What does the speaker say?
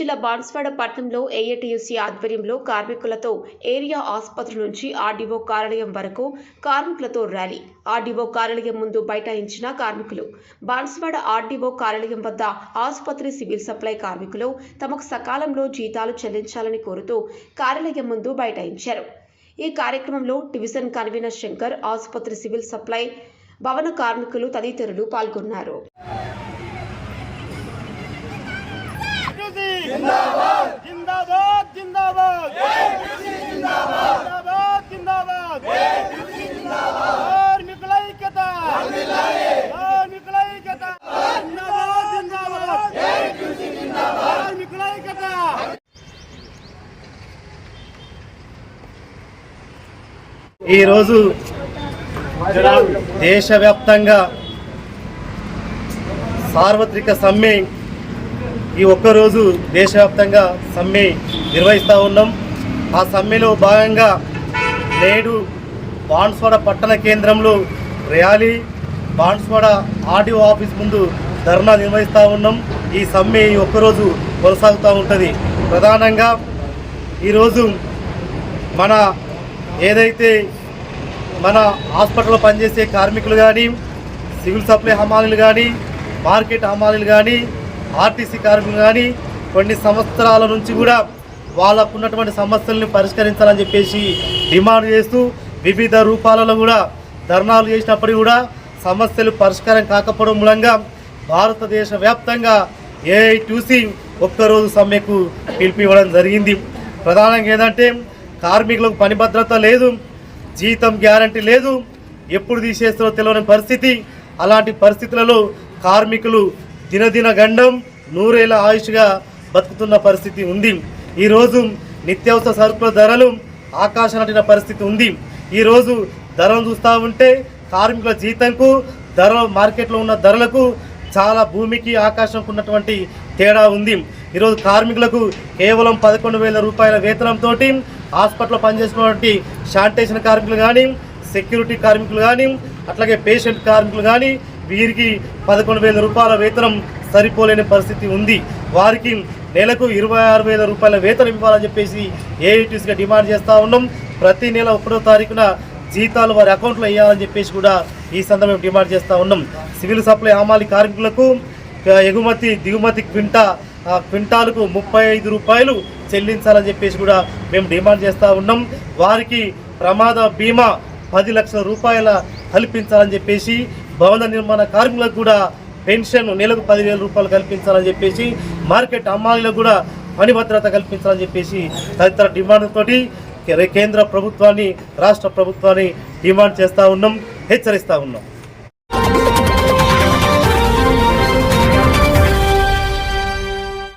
జిల్లా బాన్స్వాడ పట్టణంలో ఏఐటీయూసీ ఆధ్వర్యంలో కార్మికులతో ఏరియా ఆసుపత్రి నుంచి ఆర్డీఓ కార్యాలయం వరకు కార్మికులతో ర్యాలీ. ఆర్డీఓ కార్యాలయం ముందు బైఠాయించిన కార్మికులు. బాన్స్వాడ ఆర్డీఓ కార్యాలయం వద్ద ఆసుపత్రి సివిల్ సప్లై కార్మికులు తమకు సకాలంలో జీతాలు చెల్లించాలని కోరుతూ కార్యాలయం ముందు బైఠాయించారు. ఈ కార్యక్రమంలో డివిజన్ కన్వీనర్ శంకర్ ఆసుపత్రి సివిల్ సప్లై భవన కార్మికులు తదితరులు పాల్గొన్నారు. జిందాబాద్! జిందాబాద్ జిందాబాద్! జిందాబాద్! జిందాబాద్ కార్మికుల ఐక్యత! కార్మికుల! ఐక్యత! జిందాబాద్ జిందాబాద్! కార్మికుల ఐక్యత! ఈరోజు దేశవ్యాప్తంగా సార్వత్రిక సమ్మె ఈ ఒక్కరోజు దేశవ్యాప్తంగా సమ్మె నిర్వహిస్తూ ఉన్నాం. ఆ సమ్మెలో భాగంగా నేడు బాన్స్వాడ పట్టణ కేంద్రంలో ర్యాలీ బాన్స్వాడ ఆర్డీఓ ఆఫీస్ ముందు ధర్నా నిర్వహిస్తూ ఉన్నాం. ఈ సమ్మె ఈ ఒక్కరోజు కొనసాగుతూ ఉంటుంది. ప్రధానంగా ఈరోజు మన ఏదైతే మన హాస్పిటల్లో పనిచేసే కార్మికులు కానీ సివిల్ సప్లై హమాలీలు కానీ మార్కెట్ హమాలీలు కానీ ఆర్టీసీ కార్మికులు కానీ కొన్ని సంవత్సరాల నుంచి కూడా వాళ్ళకు ఉన్నటువంటి సమస్యల్ని పరిష్కరించాలని చెప్పేసి డిమాండ్ చేస్తూ వివిధ రూపాలలో కూడా ధర్నాలు చేసినప్పటికీ కూడా సమస్యలు పరిష్కారం కాకపోవడం మూలంగా భారతదేశ వ్యాప్తంగా ఏఐటీసీ ఒక్కరోజు సమ్మెకు పిలుపు ఇవ్వడం జరిగింది. ప్రధానంగా ఏంటంటే కార్మికులకు పని భద్రత లేదు జీతం గ్యారంటీ లేదు ఎప్పుడు తీసేస్తారో తెలియని పరిస్థితి. అలాంటి పరిస్థితులలో కార్మికులు దినదిన గండం నూరేళ్ళ ఆయుష్గా బతుకుతున్న పరిస్థితి ఉంది. ఈరోజు నిత్యావసర సరుకుల ధరలు ఆకాశానంటిన పరిస్థితి ఉంది. ఈరోజు ధరలు చూస్తూ ఉంటే కార్మికుల జీతంకు ధర మార్కెట్లో ఉన్న ధరలకు చాలా భూమికి ఆకాశంకు ఉన్నటువంటి తేడా ఉంది. ఈరోజు కార్మికులకు కేవలం పదకొండు వేల రూపాయల వేతనంతో హాస్పిటల్లో పనిచేసినటువంటి శానిటేషన్ కార్మికులు కానీ సెక్యూరిటీ కార్మికులు కానీ అట్లాగే పేషెంట్ కార్మికులు కానీ వీరికి పదకొండు వేల రూపాయల వేతనం సరిపోలేని పరిస్థితి ఉంది. వారికి నెలకు ఇరవై ఆరు వేల రూపాయల వేతనం ఇవ్వాలని చెప్పేసి ఏఐటీసీగా డిమాండ్ చేస్తూ ఉన్నాం. ప్రతి నెల ఒకటో తారీఖున జీతాలు వారి అకౌంట్లో వేయాలని చెప్పేసి కూడా ఈ సందర్భంగా డిమాండ్ చేస్తూ ఉన్నాం. సివిల్ సప్లై హమాలి కార్మికులకు ఎగుమతి దిగుమతి క్వింటా క్వింటాలకు ముప్పై ఐదు రూపాయలు చెల్లించాలని చెప్పేసి కూడా మేము డిమాండ్ చేస్తూ ఉన్నాం. వారికి ప్రమాద బీమా పది లక్షల రూపాయల కల్పించాలని చెప్పేసి భవన నిర్మాణ కార్మికులకు కూడా పెన్షన్ నెలకు పదివేల రూపాయలు కల్పించాలని చెప్పేసి మార్కెట్ అమ్మాయిలకు కూడా పని భద్రత కల్పించాలని చెప్పేసి తదితర డిమాండ్ తోటి కేంద్ర ప్రభుత్వాన్ని రాష్ట్ర ప్రభుత్వాన్ని డిమాండ్ చేస్తూ ఉన్నాం హెచ్చరిస్తూ ఉన్నాం.